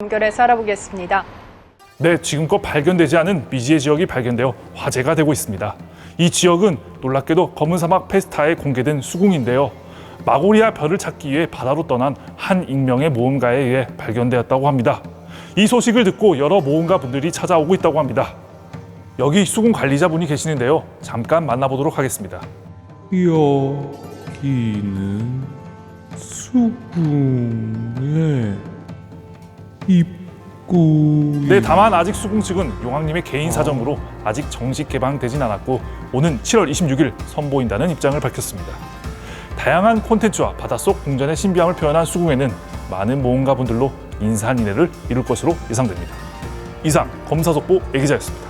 연결해서 알아보겠습니다. 네, 지금껏 발견되지 않은 미지의 지역이 발견되어 화제가 되고 있습니다. 이 지역은 놀랍게도 검은 사막 페스타에 공개된 수궁인데요. 마고리아 별을 찾기 위해 바다로 떠난 한 익명의 모험가에 의해 발견되었다고 합니다. 이 소식을 듣고 여러 모험가 분들이 찾아오고 있다고 합니다. 여기 수궁 관리자분이 계시는데요. 잠깐 만나보도록 하겠습니다. 여기는 수궁의 입구. 네, 다만 아직 수궁 측은 용왕님의 개인 사정으로 아직 정식 개방되진 않았고 오는 7월 26일 선보인다는 입장을 밝혔습니다. 다양한 콘텐츠와 바닷속 궁전의 신비함을 표현한 수궁에는 많은 모험가분들로 인산인해를 이룰 것으로 예상됩니다. 이상 검사속보 애기자였습니다.